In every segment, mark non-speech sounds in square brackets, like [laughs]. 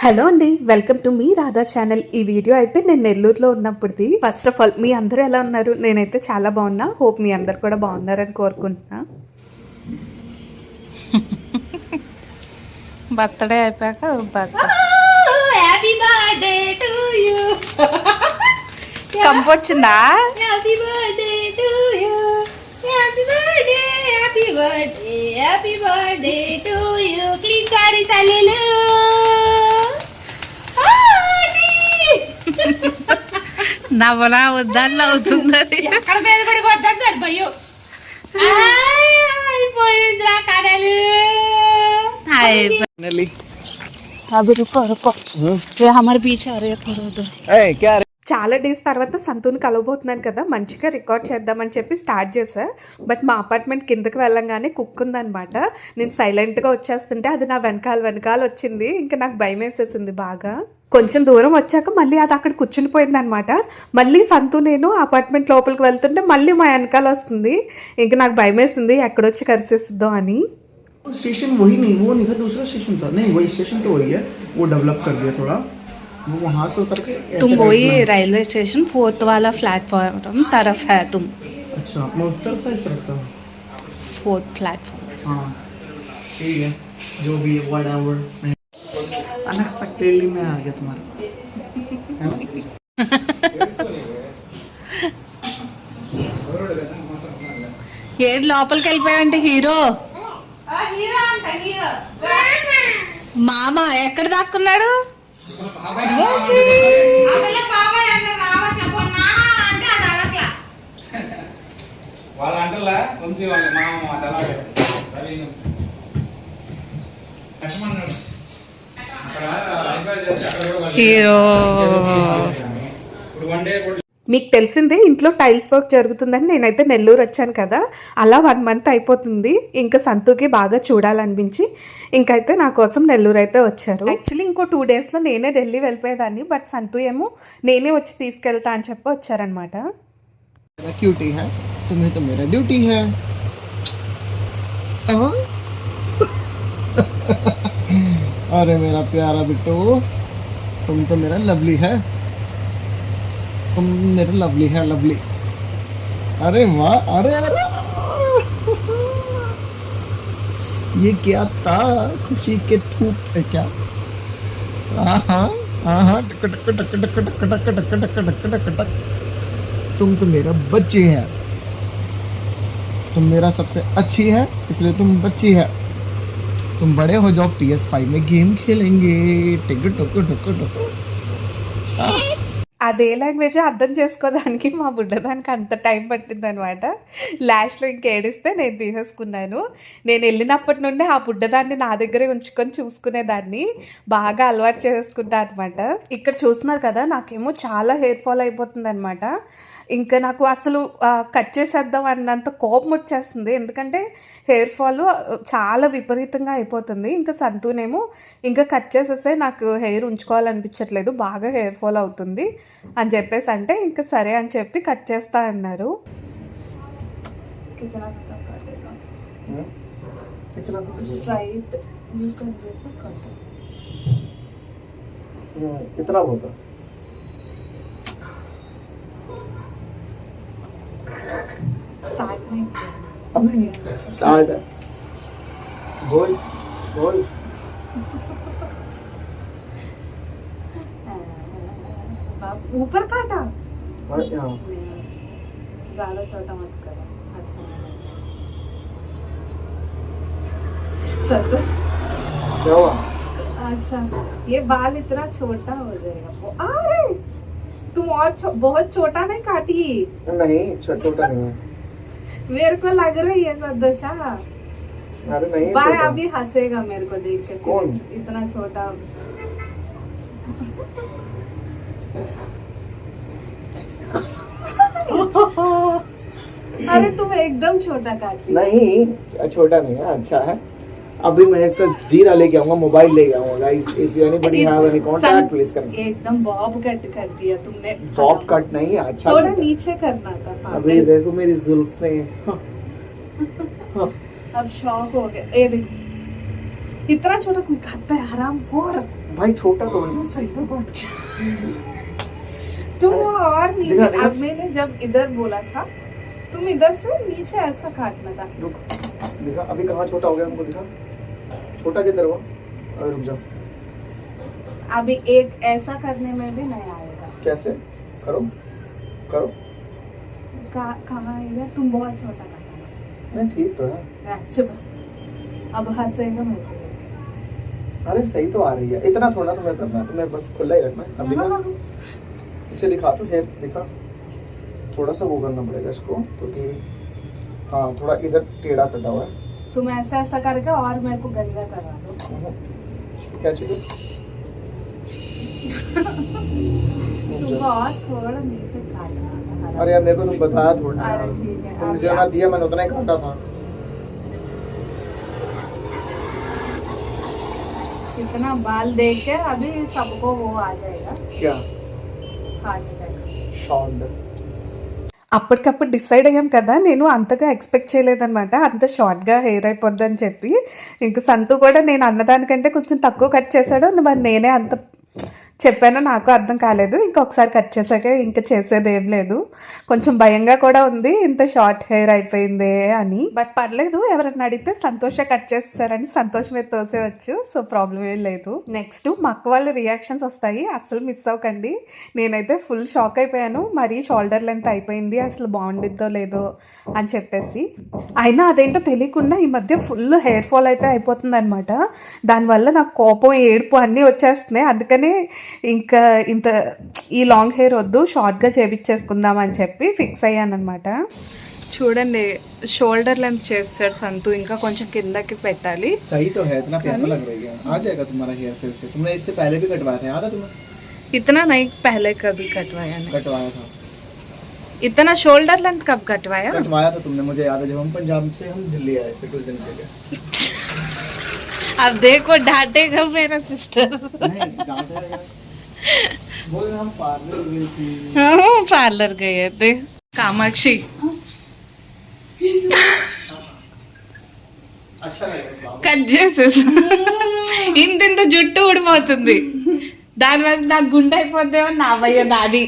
Hello అండి welcome to మీ Radha channel ఈ వీడియో అయితే నేను నెల్లూరులో ఉన్నప్పుడుది. ఫస్ట్ ఆఫ్ ఆల్ మీ అందరూ ఎలా ఉన్నారు? నేనైతే చాలా బాగున్నా. హోప్ మీ అందరు కూడా బాగున్నారని కోరుకుంటున్నా. [laughs] బర్త్డే అయిపోయాక birthday happy birthday to you కంపు వచ్చిందా? Happy birthday to you happy birthday happy birthday to you clean కారి తల్లిలు నవ్వనా వద్దని నవ్వుతున్నది ఎక్కడ బీచ్ అరే చాలా డేస్ తర్వాత సంతూని కలవబోతున్నాను కదా మంచిగా రికార్డ్ చేద్దామని చెప్పి స్టార్ట్ చేశా. బట్ మా అపార్ట్మెంట్ కిందకి వెళ్ళంగానే కుక్ ఉందనమాట నేను సైలెంట్గా వచ్చేస్తుంటే అది నా వెనకాల వెనకాల వచ్చింది. ఇంకా నాకు భయం వేసేసింది బాగా. కొంచెం దూరం వచ్చాక మళ్ళీ అది అక్కడ కూర్చుని పోయిందనమాట మళ్ళీ సంతు నేను అపార్ట్మెంట్ లోపలికి వెళ్తుంటే మళ్ళీ మా వెనకాల వస్తుంది ఇంకా నాకు భయం వేసింది ఎక్కడొచ్చి కరిసేస్తుందో అని स्टेशन वही नहीं वो नहीं था दूसरा स्टेशन था नहीं वही स्टेशन तो वही है वो डेवलप कर दिया थोड़ा वो वहाँ से उतर के ऐसे तुम right वही में- रेलवे स्टेशन फोर्थ वाला प्लेटफॉर्म तरफ है तुम अच्छा मैं उस तरफ था इस तरफ था फोर्थ प्लेटफॉर्म हाँ ठीक है जो भी है ಅನ್ಎಕ್ಸ್ಪೆಕ್ಟೆಡ್ಲಿ ಮೇ లోపలికి వెళ్ళిపోయావంటే హీరో? మామ ఎక్కడ దాక్కున్నాడు? వాళ్ళ మీకు తెలిసిందే ఇంట్లో టైల్స్ వర్క్ జరుగుతుందని నేనైతే నెల్లూరు వచ్చాను కదా. అలా వన్ మంత్ అయిపోతుంది. ఇంకా సంతుకి బాగా చూడాలనిపించి ఇంకైతే నా కోసం నెల్లూరు అయితే వచ్చారు. యాక్చువల్లీ ఇంకో టూ డేస్లో నేనే ఢిల్లీ వెళ్ళిపోయేదాన్ని. బట్ సంతు ఏమో నేనే వచ్చి తీసుకెళ్తా అని చెప్పి వచ్చారనమాట मेरा [laughs] अरे मेरा प्यारा बिट्टू तुम तो मेरा लवली है तुम मेरा लवली है लवली अरे वाह अरे अरे ये क्या था खुशी के धूप है क्या हाँ हाँ हाँ तुम तो मेरा बच्ची है तुम मेरा सबसे अच्छी है इसलिए तुम बच्ची है तुम बड़े हो जाओ पी एस फाइव में गेम खेलेंगे टिक टुक टुक टुक అదే లాంగ్వేజ్ అర్థం చేసుకోవడానికి మా బుడ్డదానికి అంత టైం పట్టింది అనమాట లాస్ట్లో ఇంక ఏడిస్తే నేను తీసేసుకున్నాను నేను వెళ్ళినప్పటి నుండి ఆ బుడ్డదాన్ని నా దగ్గరే ఉంచుకొని చూసుకునేదాన్ని బాగా అలవాటు చేసుకున్నా అనమాట ఇక్కడ చూస్తున్నారు కదా నాకేమో చాలా హెయిర్ ఫాల్ అయిపోతుంది అనమాట ఇంకా నాకు అసలు కట్ చేసేద్దాం అన్నంత కోపం వచ్చేస్తుంది. ఎందుకంటే హెయిర్ ఫాల్ చాలా విపరీతంగా అయిపోతుంది. ఇంకా సంతూనేమో ఇంకా కట్ చేసేస్తే నాకు హెయిర్ ఉంచుకోవాలనిపించట్లేదు. బాగా హెయిర్ ఫాల్ అవుతుంది అని చెప్పేసి అంటే ఇంకా సరే అని చెప్పి కట్ చేస్తా అన్నారు. ఇతర పోతా स्टार्ट बोल बोल। ऊपर काटा? ज़्यादा छोटा मत करो अच्छा संतोष? क्या हुआ? अच्छा ये बाल इतना छोटा हो जाएगा। वो- अरे तुम और छो, बहुत छोटा नहीं काटी। नहीं छोटा छोटा नहीं है। मेरे को लग रही है संतोषा अरे नहीं बाय अभी हंसेगा मेरे को देख के। कौन? इतना छोटा। [laughs] अरे तुम एकदम छोटा काट नहीं छोटा नहीं है अच्छा है। अभी मैं इससे जीरा लेके आऊँगा मोबाइल लेके आऊँगा guys if you anybody have any contact please कर एकदम बॉब कट कर दिया तुमने। टॉप कट नहीं अच्छा थोड़ा नीचे करना था अभी देखो मेरी जुल्फे। अब शौक हो गया। ए देखो। इतना छोटा कोई काटता है हराम खोर। भाई छोटा तो नहीं। सही था बात तुम और नीचे। अब मैंने जब इधर बोला था तुम इधर से नीचे ऐसा काटना था। दिखा अभी कहाँ छोटा हो गया हमको दिखा। छोटा किधर हुआ? रुक जा। अभी एक ऐसा करने में भी नहीं आएगा। कैसे? करो। करो। कहा- कहाँ आएगा तुम बहुत छोटा काटा नहीं ठीक तो है। चुप अब हंसेगा मेरे को अरे सही तो आ रही है। इतना थोड़ा तुम्हें करना है तुम्हें बस खुला ही रखना है। अब दिखा हाँ, इसे दिखा तो हेयर दिखा। थोड़ा सा वो करना पड़ेगा इसको क्योंकि हाँ थोड़ा इधर टेढ़ा कटा हुआ है। तुम ऐसा ऐसा करके और मेरे को गंदा करा दो। क्या चाहिए? तुमको और थोड़ा नीचे काटना अरे यार मेरे को तुम बताया थोड़ा। अरे ठीक है, तुमने जितना दिया मैंने उतना ही काटा था। इतना बाल देख के अभी सबको वो आ जाएगा। क्या? हार्ट अटैक शॉर्ट అప్పటికప్పుడు డిసైడ్ అయ్యాం కదా నేను అంతగా ఎక్స్పెక్ట్ చేయలేదనమాట అంత షార్ట్గా హెయిర్ అయిపోద్ది అని చెప్పి. ఇంక సంతు కూడా నేను అన్నదానికంటే కొంచెం తక్కువ కట్ చేశాడు. మరి నేనే అంత చెప్పానో నాకు అర్థం కాలేదు. ఇంకొకసారి కట్ చేశాక ఇంకా చేసేది ఏం లేదు. కొంచెం భయంగా కూడా ఉంది. ఇంత షార్ట్ హెయిర్ అయిపోయిందే అని. బట్ పర్లేదు ఎవరైనా అడిగితే సంతోష కట్ చేస్తారని సంతోషం మీద తోసేవచ్చు సో ప్రాబ్లం ఏం లేదు. నెక్స్ట్ మా అక్క వాళ్ళ రియాక్షన్స్ వస్తాయి. అసలు మిస్ అవ్వకండి. నేనైతే ఫుల్ షాక్ అయిపోయాను. మరీ షోల్డర్ లెంత్ అయిపోయింది. అసలు బాగుండిద్దో లేదో అని చెప్పేసి. అయినా అదేంటో తెలియకుండా ఈ మధ్య ఫుల్ హెయిర్ ఫాల్ అయితే అయిపోతుంది అనమాట దానివల్ల నాకు కోపం ఏడుపు అన్నీ వచ్చేస్తున్నాయి. అందుకనే ఇంకా ఇంత ఈ లాంగ్ హెయిర్ వద్దు షార్ట్గా చేపించేసుకుందాం అని చెప్పి ఫిక్స్ అయ్యాను అనమాట చూడండి షోల్డర్ లెంత్ చేస్తాడు సంతు ఇంకా కొంచెం కిందకి పెట్టాలి सही तो है इतना प्यारा लग रही है आ जाएगा तुम्हारा हेयर फिर से तुमने इससे पहले भी कटवाया था याद है तुम्हें इतना नहीं पहले कभी कटवाया नहीं कटवाया था इतना शोल्डर लेंथ कब कटवाया कटवाया था तुमने मुझे याद है जब हम पंजाब से हम दिल्ली आए थे कुछ दिन पहले अब देखो डांटेगा मेरा सिस्टर नहीं डांटे यार। बोल रहे हम पार्लर गए थे पार्लर गए थे कामाक्षी अच्छा लगा కట్ చేసేసి ఇంత ఇంత జుట్టు ఊడిపోతుంది దాని వల్ల నాకు గుండె అయిపోద్దేమో నా భయ నాది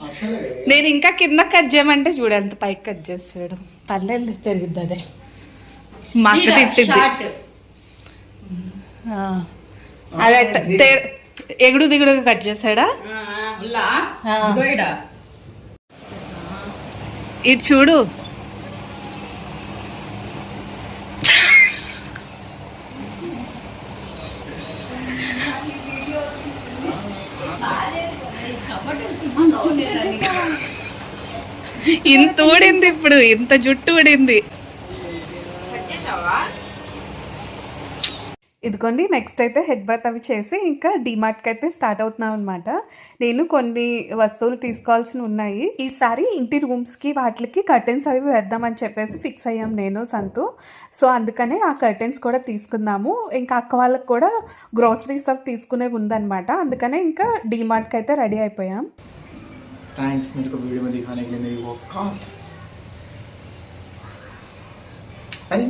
अच्छा लगा నేను ఇంకా కింద కట్ చేయమంటే చూడు ఎంత పైకి కట్ చేస్తాడు పర్లేదు పెరిగిద్ది అదే మా అక్క తిట్టింది షార్ట్ ఆ. అదే తే- ఎగుడు దిగుడుగా కట్ చేశాడా. గోయిడా ఇది చూడు. ఇంత ఊడింది ఇప్పుడు ఇంత జుట్టు ఊడింది. ఇదిగోండి నెక్స్ట్ అయితే హెడ్ బాత్ అవి చేసి ఇంకా డిమార్ట్కి అయితే స్టార్ట్ అవుతున్నాం అనమాట నేను కొన్ని వస్తువులు తీసుకోవాల్సి ఉన్నాయి ఈసారి ఇంటి రూమ్స్కి వాటికి కర్టెన్స్ అవి వేద్దామని చెప్పేసి ఫిక్స్ అయ్యాం నేను సంతు సో అందుకనే ఆ కర్టెన్స్ కూడా తీసుకుందాము ఇంకా అక్క వాళ్ళకి కూడా గ్రోసరీస్ అవి తీసుకునేవి ఉందన్నమాట అందుకనే ఇంకా డిమార్ట్కి అయితే రెడీ అయిపోయాం थैंक्स मेरे को वीडियो में दिखाने के लिए मेरी वो कहाँ अरे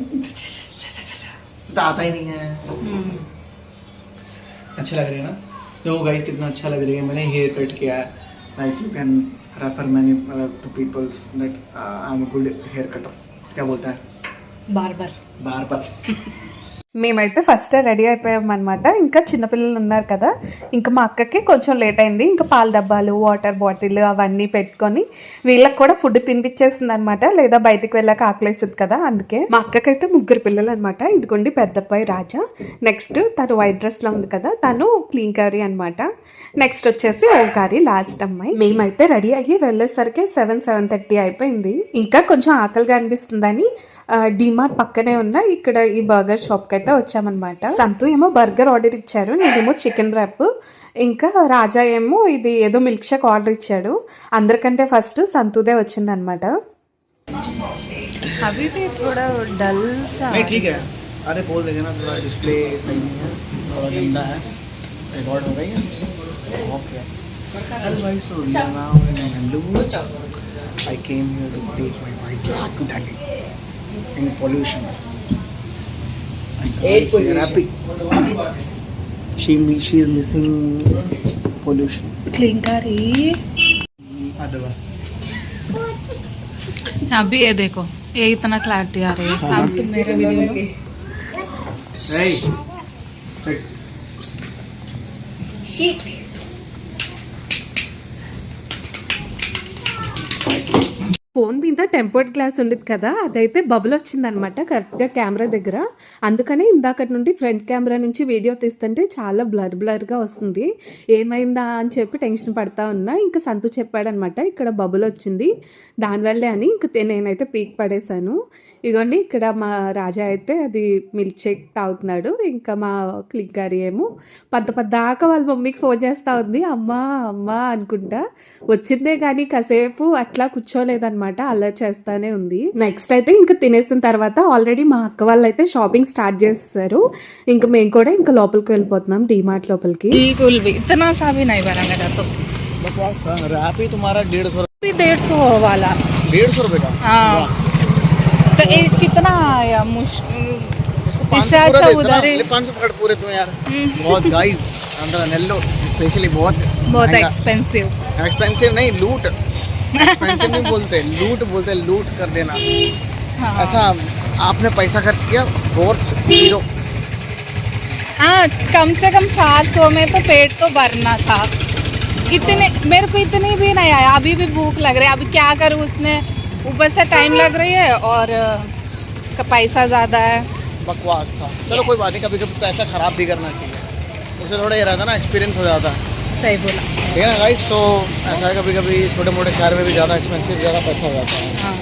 ज़्यादा ही नहीं है। हम्म। अच्छा लग रहा है ना? देखो गाइस कितना अच्छा लग रहा है। मैंने हेयर कट किया है। Like you can refer many to peoples that I am a good hair cutter क्या बोलता है? बार बार बार बार మేమైతే ఫస్ట్ రెడీ అయిపోయామన్నమాట. ఇంకా చిన్నపిల్లలు ఉన్నారు కదా. ఇంకా మా అక్కకి కొంచెం లేట్ అయింది. ఇంకా పాల డబ్బాలు వాటర్ బాటిల్ అవన్నీ పెట్టుకొని వీళ్ళకి కూడా ఫుడ్ తినిపించేసింది అనమాట లేదా బయటికి వెళ్ళాక ఆకలేస్తుంది కదా అందుకే. మా అక్కకైతే ముగ్గురు పిల్లలు అనమాట ఇదిగోండి పెద్ద అబ్బాయి రాజా. నెక్స్ట్ తను వైట్ డ్రెస్లో ఉంది కదా తను క్లీన్ కర్రీ అనమాట నెక్స్ట్ వచ్చేసి ఓంకారి లాస్ట్ అమ్మాయి. మేమైతే రెడీ అయ్యి వెళ్ళేసరికి సెవెన్ సెవెన్ థర్టీ అయిపోయింది. ఇంకా కొంచెం ఆకలిగా అనిపిస్తుందని డిమార్ట్ పక్కనే ఉన్న ఇక్కడ ఈ బర్గర్ షాప్ కి అయితే వచ్చామన్నమాట సంతు ఏమో బర్గర్ ఆర్డర్ ఇచ్చారు నేనేమో చికెన్ ర్యాప్ ఇంకా రాజా ఏమో ఇది ఏదో మిల్క్ షేక్ ఆర్డర్ ఇచ్చాడు అందరికంటే ఫస్ట్ సంతుదే వచ్చిందనమాట అవి కూడా డల్ नहीं ठीक है अरे बोल देंगे ना थोड़ा डिस्प्ले सही नहीं है थोड़ा गंदा है रिकॉर्ड हो रही है okay Hello guys, so now in Hello. I came here to take my wife back to Delhi In pollution. Air we are she she is missing pollution clean करी अभी ये देखो ये इतना क्लैरिटी आ रही है अब तुम मेरे वीडियो hey Shit. ఫోన్ మీద టెంపర్డ్ గ్లాస్ ఉండేది కదా అదైతే బబుల్ వచ్చిందనమాట కరెక్ట్గా కెమెరా దగ్గర. అందుకనే ఇందాకటి నుండి ఫ్రంట్ కెమెరా నుంచి వీడియో తీస్తుంటే చాలా బ్లర్ బ్లర్గా వస్తుంది. ఏమైందా అని చెప్పి టెన్షన్ పడతా ఉన్నా ఇంకా సంతు చెప్పాడనమాట ఇక్కడ బబుల్ వచ్చింది దానివల్లే అని ఇంక నేనైతే పీక్ పడేశాను. ఇగోండి ఇక్కడ మా రాజా అయితే అది మిల్క్ షేక్ తాగుతున్నాడు ఇంకా మా క్లిక్ గారి ఏమో పద్ద పద్దాకా వాళ్ళ మమ్మీకి ఫోన్ చేస్తూ ఉంది అమ్మా అమ్మా అనుకుంటా. వచ్చిందే కానీ కాసేపు అట్లా కూర్చోలేదన్నమాట. అలా చేస్తానే ఉంది నెక్స్ట్ అయితే ఇంకా తినేసిన తర్వాత ఆల్రెడీ మా అక్క వాళ్ళు అయితే షాపింగ్ స్టార్ట్ చేస్తారు ఇంకా మేము కూడా ఇంకా లోపలికి వెళ్ళిపోతున్నాం డీమార్ట్ లోపలికి बिल्कुल भी इतना सा भी नहीं बना मेरा तो बकवास था रैप ही तुम्हारा डेढ़ सौ भी डेढ़ सौ वाला डेढ़ सौ रुपए का हाँ तो ये कितना आया मुश्किल इससे अच्छा उधर ही पाँच सौ पकड़ पूरे तुम यार बहुत गाइस अंदर नेल्लो स्पेशली बहुत बहुत एक्सपेंसिव एक्सपेंसिव नहीं लूट एक्सपेंसिव नहीं बोलते लूट बोलते लूट कर देना। हाँ। ऐसा आपने पैसा खर्च किया फोर्थ ज़ीरो हाँ कम से कम चार सौ में तो पेट तो भरना था। इतने मेरे को इतनी भी नहीं आया अभी भी भूख लग रही है अभी क्या करूँ उसमें? ऊपर से टाइम लग रही है और का पैसा ज़्यादा है। बकवास था। चलो कोई बात नहीं कभी कभी पैसा खराब भी करना चाहिए। उससे थोड़ा ये रहता ना एक्सपीरियंस हो जाता। है सही बोला ठीक है ना गाइस तो ऐसा है कभी कभी छोटे मोटे शहर में भी ज़्यादा एक्सपेंसिव ज़्यादा पैसा हो जाता है हाँ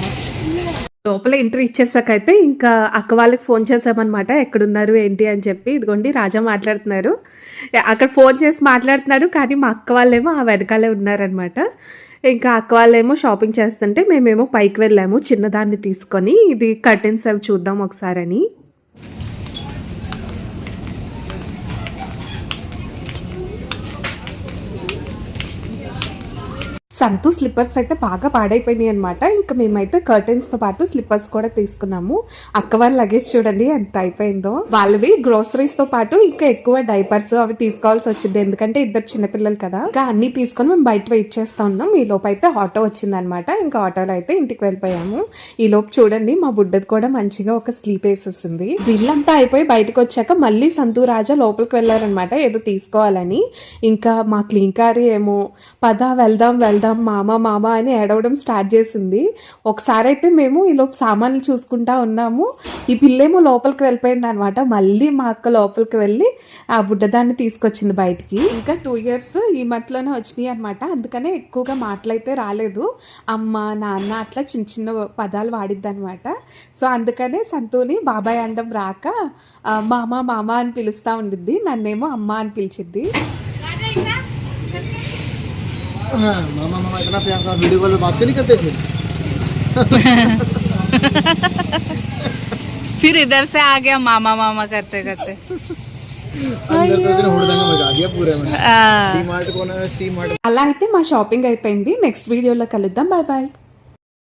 లోపల ఎంట్రీ ఇచ్చేసాకైతే ఇంకా అక్క వాళ్ళకి ఫోన్ చేసామన్నమాట ఎక్కడున్నారు ఏంటి అని చెప్పి ఇదిగోండి రాజా మాట్లాడుతున్నారు అక్కడ ఫోన్ చేసి మాట్లాడుతున్నాడు కానీ మా అక్క వాళ్ళేమో ఆ వెనకాలే ఉన్నారనమాట ఇంకా అక్క వాళ్ళేమో షాపింగ్ చేస్తుంటే మేమేమో పైకి వెళ్ళాము చిన్నదాన్ని తీసుకొని ఇది కర్టెన్స్ అవి చూద్దాం ఒకసారని సంతూ స్లిప్పర్స్ అయితే బాగా పాడైపోయినాయి అనమాట ఇంకా మేమైతే కర్టెన్స్తో పాటు స్లిప్పర్స్ కూడా తీసుకున్నాము. అక్క వాళ్ళ లగేజ్ చూడండి ఎంత అయిపోయిందో. వాళ్ళవి గ్రోసరీస్తో పాటు ఇంకా ఎక్కువ డైపర్స్ అవి తీసుకోవాల్సి వచ్చింది. ఎందుకంటే ఇద్దరు చిన్నపిల్లలు కదా. ఇంకా అన్ని తీసుకొని మేము బయట వెయిట్ చేస్తా ఉన్నాం. ఈ లోపు అయితే ఆటో వచ్చిందనమాట ఇంకా ఆటోలో అయితే ఇంటికి వెళ్ళిపోయాము. ఈ లోపు చూడండి మా బుడ్డది కూడా మంచిగా ఒక స్లీప్ వేసేసింది. వీళ్ళంతా అయిపోయి బయటకు వచ్చాక మళ్ళీ సంతూ రాజా లోపలికి వెళ్ళారనమాట ఏదో తీసుకోవాలని. ఇంకా మా క్లీన్ కారీ ఏమో పద వెళ్దాం వెళ్దాం మామ మామ అని ఏడవడం స్టార్ట్ చేసింది. ఒకసారి అయితే మేము ఈలోపు సామాన్లు చూసుకుంటా ఉన్నాము. ఈ పిల్లేమో లోపలికి వెళ్ళిపోయింది అనమాట మళ్ళీ మా అక్క లోపలికి వెళ్ళి ఆ బుడ్డదాన్ని తీసుకొచ్చింది బయటికి. ఇంకా టూ ఇయర్స్ ఈ మధ్యలోనే వచ్చినాయి అనమాట. అందుకనే ఎక్కువగా మాటలైతే రాలేదు. అమ్మ నాన్న అట్లా చిన్న చిన్న పదాలు వాడిద్ది అనమాట సో అందుకనే సంతూని బాబాయ్ అండం రాక మామ మామ అని పిలుస్తూ ఉండిద్ది. నన్నేమో అమ్మ అని పిలిచిద్ది. मामा मामा इतना प्यार था वीडियो कॉल में बात क्यों नहीं करते थे फिर इधर से आ गया मामा मामा करते करते अंदर तो उसने हुड़दंग मचा दिया पूरे में आ, डी मार्ट को ना सी मार्ट అలా అయితే మా షాపింగ్ అయిపోయింది నెక్స్ట్ వీడియోలో కలుద్దాం బాయ్ బాయ్